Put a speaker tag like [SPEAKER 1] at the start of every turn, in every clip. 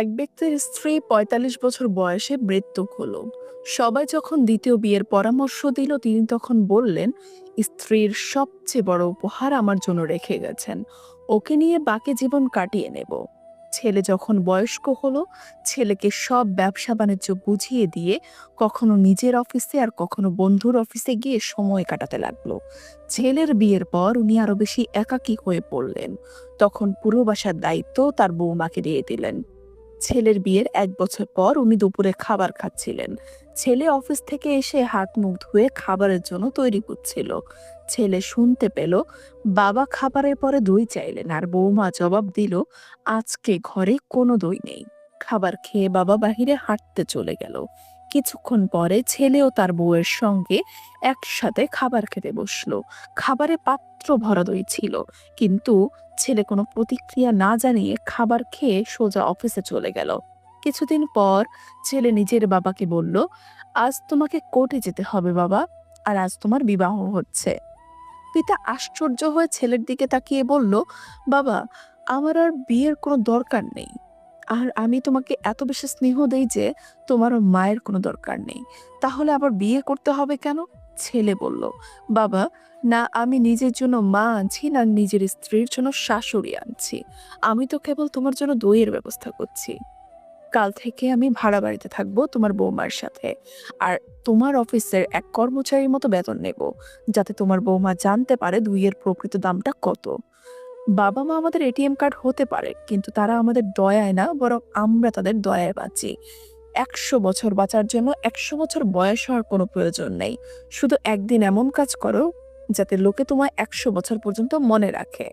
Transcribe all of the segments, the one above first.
[SPEAKER 1] এক ব্যক্তির স্ত্রী ৪৫ বছর বয়সে মৃত্যু হলো। সবাই যখন দ্বিতীয় বিয়ের পরামর্শ দিল, তিনি তখন বললেন, স্ত্রীর সবচেয়ে বড় উপহার আমার জন্য রেখে গেছেন। ওকে নিয়ে বাকি জীবন কাটিয়ে নেব। ছেলে যখন বয়স্ক হলো, ছেলেকে সব ব্যবসা বাণিজ্য বুঝিয়ে দিয়ে কখনো নিজের অফিসে আর কখনো বন্ধুর অফিসে গিয়ে সময় কাটাতে লাগল। ছেলের বিয়ের পর উনি আরও বেশি একাকী হয়ে পড়লেন। তখন পুরো বাসার দায়িত্ব তার বৌমাকে দিয়ে দিলেন। ছেলের বিয়ের এক বছর পর উনি দুপুরে খাবার খাচ্ছিলেন। ছেলে অফিস থেকে এসে হাত মুখ ধুয়ে খাবারের জন্য তৈরি করছিল। ছেলে শুনতে পেল, বাবা খাবারের পরে দই চাইলেন আর বৌমা জবাব দিল, আজকে ঘরে কোনো দই নেই। খাবার খেয়ে বাবা বাহিরে হাঁটতে চলে গেল। কিছুক্ষণ পরে ছেলেও তার বউয়ের সঙ্গে একসাথে খাবার খেতে বসল। খাবারে পাত্র ভরা দই ছিল। কিন্তু ছেলে কোনো প্রতিক্রিয়া না জানিয়ে খাবার খেয়ে সোজা অফিসে চলে গেল। কিছুদিন পর ছেলে নিজের বাবাকে বলল, আজ তোমাকে কোর্টে যেতে হবে বাবা, আর আজ তোমার বিবাহ হচ্ছে। পিতা আশ্চর্য হয়ে ছেলের দিকে তাকিয়ে বলল, বাবা, আমার আর বিয়ের কোনো দরকার নেই। আর আমি তোমাকে এত বেশি স্নেহ দেই যে তোমার মায়ের কোনো দরকার নেই। তাহলে আবার বিয়ে করতে হবে কেন? ছেলে বলল, বাবা, না, আমি নিজের জন্য মা আনছি, না নিজের স্ত্রীর জন্য শাশুড়ি আনছি। আমি তো কেবল তোমার জন্য দইয়ের ব্যবস্থা করছি। কাল থেকে আমি ভাড়া বাড়িতে থাকব তোমার বৌমার সাথে। আর তোমার অফিসের এক কর্মচারীর মতো বেতন নেব, যাতে তোমার বৌমা জানতে পারে দুইয়ের প্রকৃত দামটা কত। বাবা মা আমাদের এটিএম কার্ড হতে পারে, কিন্তু তারা আমাদের দয়ায় না, বরং আমরা তাদের দয়ায় বাঁচি। একশো বছর বাঁচার জন্য একশো বছর বয়স হওয়ার কোনো প্রয়োজন নেই। শুধু একদিন এমন কাজ করো যাতে লোকে তোমায় একশো বছর পর্যন্ত মনে রাখে।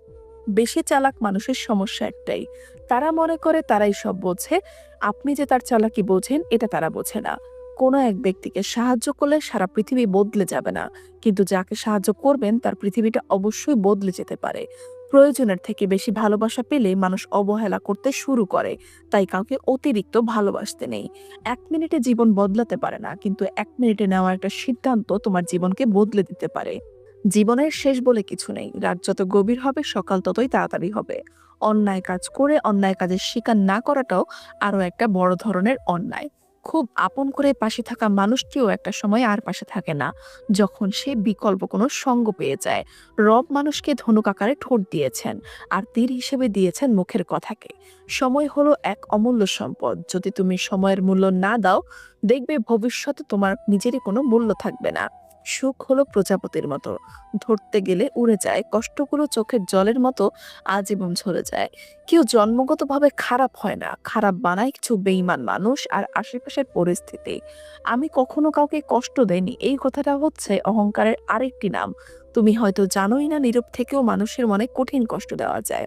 [SPEAKER 1] বেশি চালাক মানুষের সমস্যা একটাই। তারা মনে করে তারাই সব বোঝে। আপনি যে তার চালাকি বোঝেন, এটা তারা বোঝে না। কোনো এক ব্যক্তিকে সাহায্য করলে সারা পৃথিবী বদলে যাবে না। কিন্তু যাকে সাহায্য করবেন, তার পৃথিবীটা অবশ্যই বদলে যেতে পারে। প্রয়োজনের থেকে বেশি ভালোবাসা পেলে মানুষ অবহেলা করতে শুরু করে, তাই কাউকে অতিরিক্ত ভালোবাসতে নেই। এক মিনিটে জীবন বদলাতে পারে না, কিন্তু এক মিনিটে নেওয়া একটা সিদ্ধান্ত তোমার জীবনকে বদলে দিতে পারে। জীবনের শেষ বলে কিছু নেই, রাত যত গভীর হবে, সকাল ততই তাড়াতাড়ি হবে। অন্যায় কাজ করে অন্যায় কাজের শিকার না করাটাও আরও একটা বড় ধরনের অন্যায়। খুব আপন করে পাশে থাকা মানুষটিও একটা সময় আর পাশে থাকে না। যখন সে বিকল্প কোনো সঙ্গ পেয়ে যায়, রব মানুষকে ধনুক আকারে ঠোঁট দিয়েছেন আর তীর হিসেবে দিয়েছেন মুখের কথাকে। সময় হলো এক অমূল্য সম্পদ। যদি তুমি সময়ের মূল্য না দাও, দেখবে ভবিষ্যতে তোমার নিজেরই কোনো মূল্য থাকবে না। সুখ হলো প্রজাপতির মতো। ধরতে গেলে উড়ে যায়, কষ্টগুলো চোখের জলের মতো আজীবন ঝরে যায়। কেউ জন্মগতভাবে খারাপ হয় না, খারাপ বানায় কিছু বেইমান মানুষ আর আশেপাশের পরিস্থিতি। আমি কখনো কাউকে কষ্ট দেইনি, এই কথাটা হচ্ছে অহংকারের আরেকটি নাম। তুমি হয়তো জানোই না নীরব থেকেও মানুষের মনে কঠিন কষ্ট দেওয়া যায়।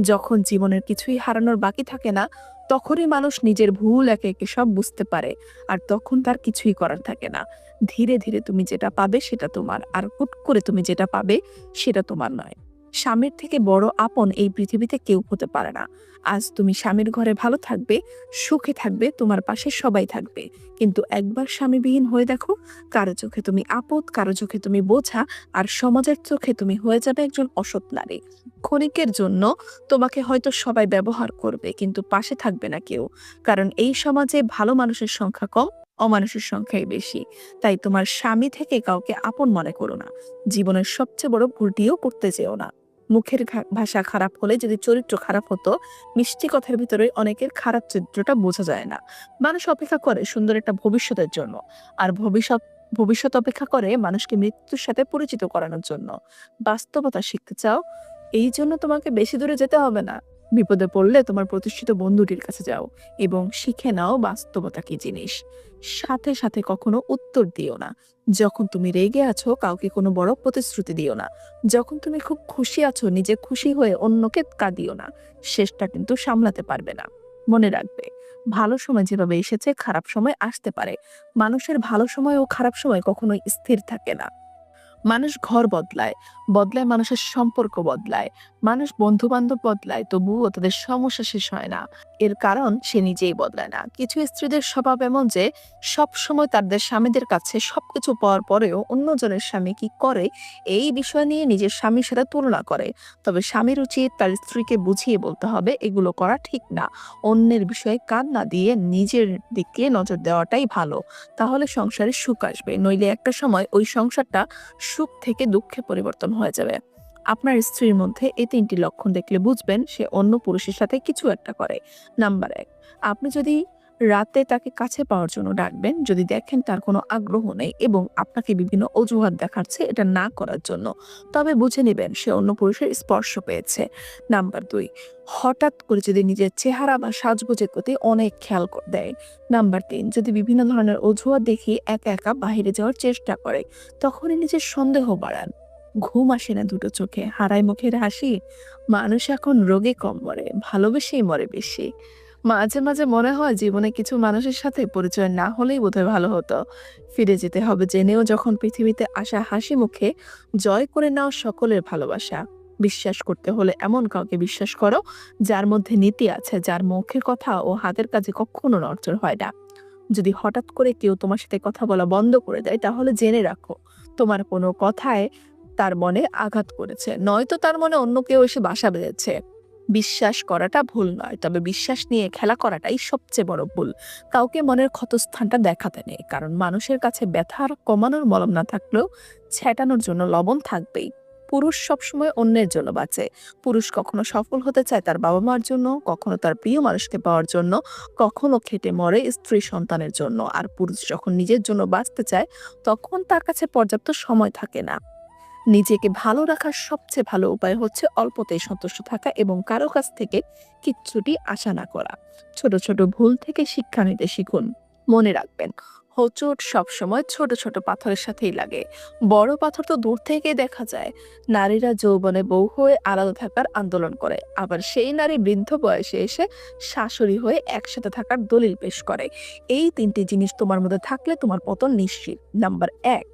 [SPEAKER 1] যখন জীবনের কিছুই হারানোর বাকি থাকে না তখনই মানুষ নিজের ভুল একে একে সব বুঝতে পারে, আর তখন তার কিছুই করার থাকে না। ধীরে ধীরে তুমি যেটা পাবে সেটা তোমার, আর হুট করে তুমি যেটা পাবে সেটা তোমার নয়। স্বামীর থেকে বড় আপন এই পৃথিবীতে কেউ হতে পারে না। আজ তুমি স্বামীর ঘরে ভালো থাকবে, সুখে থাকবে, তোমার পাশে সবাই থাকবে। কিন্তু একবার স্বামীবিহীন হয়ে দেখো, কারও চোখে তুমি আপদ, কারও চোখে তুমি বোঝা, আর সমাজের চোখে তুমি হয়ে যাবে একজন অসৎ নারী। ক্ষণিকের জন্য তোমাকে হয়তো সবাই ব্যবহার করবে, কিন্তু পাশে থাকবে না কেউ। কারণ এই সমাজে ভালো মানুষের সংখ্যা কম, অমানুষের সংখ্যাই বেশি। তাই তোমার স্বামী থেকে কাউকে আপন মনে করো না। জীবনের সবচেয়ে বড় ভুলটিও করতে যেও না। মুখের ভাষা খারাপ হলে, যদি চরিত্র খারাপ হতো, মিষ্টি কথার ভিতরে অনেকের খারাপ চরিত্রটা বোঝা যায় না। মানুষ অপেক্ষা করে সুন্দর একটা ভবিষ্যতের জন্য। আর ভবিষ্যৎ ভবিষ্যৎ অপেক্ষা করে মানুষকে মৃত্যুর সাথে পরিচিত করানোর জন্য। বাস্তবতা শিখতে চাও, এই জন্য তোমাকে বেশি দূরে যেতে হবে না। বিপদে পড়লে তোমার প্রতিষ্ঠিত বন্ধুটির কাছে যাও এবং শিখে নাও বাস্তবতা কি জিনিস। সাথে সাথে কখনো উত্তর দিও না। যখন তুমি রেগে আছো, কাউকে কোনো বড় প্রতিশ্রুতি দিও না। যখন তুমি খুব খুশি আছো, নিজে খুশি হয়ে অন্যকে কাঁদিও না। শেষটা কিন্তু সামলাতে পারবে না। মনে রাখবে, ভালো সময় যেভাবে এসেছে, খারাপ সময় আসতে পারে। মানুষের ভালো সময় ও খারাপ সময় কখনোই স্থির থাকে না। মানুষ ঘর বদলায় বদলায় মানুষের সম্পর্ক বদলায়, মানুষ বন্ধু বান্ধব বদলায়, তবুও তাদের সমস্যা শেষ হয় না। এর কারণ সে নিজেই বদলায় না। কিছু স্ত্রীদের স্বভাব এমন যে সব সময় তাদের স্বামীদের কাছে সবকিছু পাওয়ার পরেও অন্যজনের স্বামী কি করে, এই বিষয় নিয়ে নিজের স্বামীর সাথে তুলনা করে। তবে স্বামীর উচিত তার স্ত্রীকে বুঝিয়ে বলতে হবে, এগুলো করা ঠিক না। অন্যের বিষয়ে কান না দিয়ে নিজের দিকে নজর দেওয়াটাই ভালো। তাহলে সংসারে সুখ আসবে। নইলে একটা সময় ওই সংসারটা সুখ থেকে দুঃখে পরিবর্তন হয়ে যাবে। আপনার স্ত্রীর মধ্যে এই তিনটি লক্ষণ দেখলে বুঝবেন সে অন্য পুরুষের সাথে কিছু একটা করে। নাম্বার এক, আপনি যদি রাতে তাকে কাছে পাওয়ার জন্য ডাকবেন যদি দেখেন তার কোনো আগ্রহ নেই এবং আপনাকে বিভিন্ন অজুহাত দেখাচ্ছে এটা না করার জন্য। তবে বুঝে নেবেন সে অন্য পুরুষের স্পর্শ পেয়েছে। নাম্বার দুই, হঠাৎ করে যদি নিজের চেহারা বা সাজগোজের প্রতি অনেক খেয়াল দেয়। নাম্বার তিন, যদি বিভিন্ন ধরনের অজুহাত দেখি একা একা বাইরে যাওয়ার চেষ্টা করে, তখনই নিজের সন্দেহ বাড়ান। ঘুম আসে না দুটো চোখে, হারায় মুখের হাসি। মানুষ এখন রোগে কম মরে, ভালোবেসেই মরে বেশি। মাঝে মাঝে মনে হয় জীবনে কিছু মানুষের সাথে পরিচয় না হলেই বোধহয় ভালো হতো। ফিরে যেতে হবে, জেনেও যখন পৃথিবীতে আসা হাসি মুখে জয় করে নাও সকলের ভালোবাসা। বিশ্বাস করতে হলে এমন কাউকে বিশ্বাস করো যার মধ্যে নীতি আছে, যার মুখের কথা ও হাতের কাজে কখনো নড়চড় হয় না। যদি হঠাৎ করে কেউ তোমার সাথে কথা বলা বন্ধ করে দেয়, তাহলে জেনে রাখো, তোমার কোনো কথায় তার মনে আঘাত করেছে। নয়তো তার মনে অন্য কেউ এসে বাসা বেঁধেছে। বিশ্বাস করাটা ভুল নয়, তবে বিশ্বাস নিয়ে খেলা করাটাই সবচেয়ে বড় ভুল। কাউকে মনের ক্ষতস্থানটা দেখাতে নেই, কারণ মানুষের কাছে ব্যথার কমানোর মলম না থাকলেও ছেটানোর জন্য লবণ থাকবেই। পুরুষ সবসময় অন্যের জন্য বাঁচে। পুরুষ কখনো সফল হতে চায় তার বাবা মার জন্য, কখনো তার প্রিয় মানুষকে পাওয়ার জন্য, কখনো খেটে মরে স্ত্রী সন্তানের জন্য। আর পুরুষ যখন নিজের জন্য বাঁচতে চায়, তখন তার কাছে পর্যাপ্ত সময় থাকে না। নিজেকে ভালো রাখার সবচেয়ে ভালো উপায় হচ্ছে অল্পতেই সন্তুষ্ট থাকা এবং কারও কাছ থেকে কিচ্ছুটি আশা না করা। ছোট ছোট ভুল থেকে শিক্ষা নিতে শিখুন। মনে রাখবেন, হোঁচট সবসময় ছোট ছোট পাথরের সাথেই লাগে। বড় পাথর তো দূর থেকে দেখা যায়। নারীরা যৌবনে বউ হয়ে আলাদা থাকার আন্দোলন করে। আবার সেই নারী বৃদ্ধ বয়সে এসে শাশুড়ি হয়ে একসাথে থাকার দলিল পেশ করে। এই তিনটি জিনিস তোমার মধ্যে থাকলে তোমার পতন নিশ্চিত। নাম্বার এক,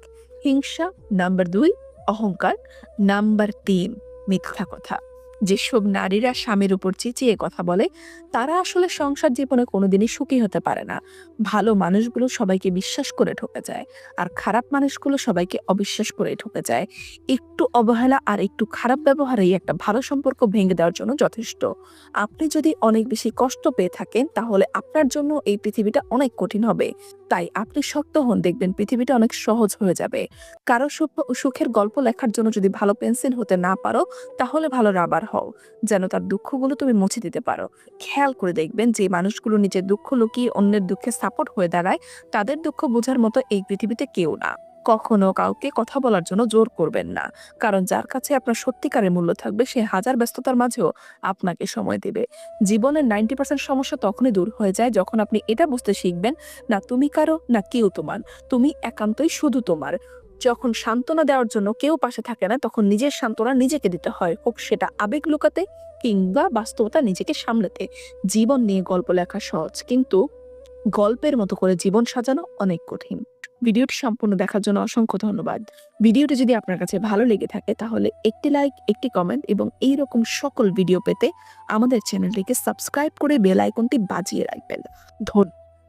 [SPEAKER 1] হিংসা। নাম্বার দুই অহংকার নাম্বার তিন মিথ্যা কথা। যেসব নারীরা স্বামীর উপর চেঁচিয়ে কথা বলে, তারা আসলে সংসার জীবনে কোনোদিনই সুখী হতে পারে না। ভালো মানুষগুলো সবাইকে বিশ্বাস করে ঠকে যায়, আর খারাপ মানুষগুলো সবাইকে অবিশ্বাস করে ঠকে যায়। একটু অবহেলা আর একটু খারাপ ব্যবহারেই একটা ভালো সম্পর্ক ভেঙে দেওয়ার জন্য যথেষ্ট। আপনি যদি অনেক বেশি কষ্ট পেয়ে থাকেন, তাহলে আপনার জন্য এই পৃথিবীটা অনেক কঠিন হবে। তাই আপনি শক্ত হন, দেখবেন পৃথিবীটা অনেক সহজ হয়ে যাবে। কারও সুখ- সুখের গল্প লেখার জন্য যদি ভালো পেন্সিল হতে না পারো, তাহলে ভালো রাবার হও, যেন তার দুঃখগুলো তুমি মুছে দিতে পারো। খেয়াল করে দেখবেন যে মানুষগুলো নিজের দুঃখ লুকিয়ে অন্যের দুঃখে সাপোর্ট হয়ে দাঁড়ায়, তাদের দুঃখ বোঝার মতো এই পৃথিবীতে কেউ না। কখনো কাউকে কথা বলার জন্য জোর করবেন না, কারণ যার কাছে আপনার সত্যিকারের মূল্য থাকবে, সে হাজার ব্যস্ততার মাঝেও আপনাকে সময় দেবে। জীবনের নাইনটি পার্সেন্ট সমস্যা তখনই দূর হয়ে যায় যখন আপনি এটা বুঝতে শিখবেন, না তুমি কারও, না কেউ তোমার। তুমি একান্তই শুধু তোমার। যখন সান্ত্বনা দেওয়ার জন্য কেউ পাশে থাকে না, তখন নিজের সান্ত্বনা নিজেকে দিতে হয়। হোক সেটা আবেগ লুকাতে কিংবা বাস্তবতা নিজেকে সামলাতে। জীবন নিয়ে গল্প লেখা সহজ, কিন্তু গল্পের মতো করে জীবন সাজানো অনেক কঠিন। ভিডিওটি সম্পূর্ণ দেখার জন্য অসংখ্য ধন্যবাদ। ভিডিওটি যদি আপনার কাছে ভালো লেগে থাকে, তাহলে একটি লাইক, একটি কমেন্ট এবং এই রকম সকল ভিডিও পেতে আমাদের চ্যানেলটিকে সাবস্ক্রাইব করে বেল আইকনটি বাজিয়ে রাখবেন। ধন্যবাদ।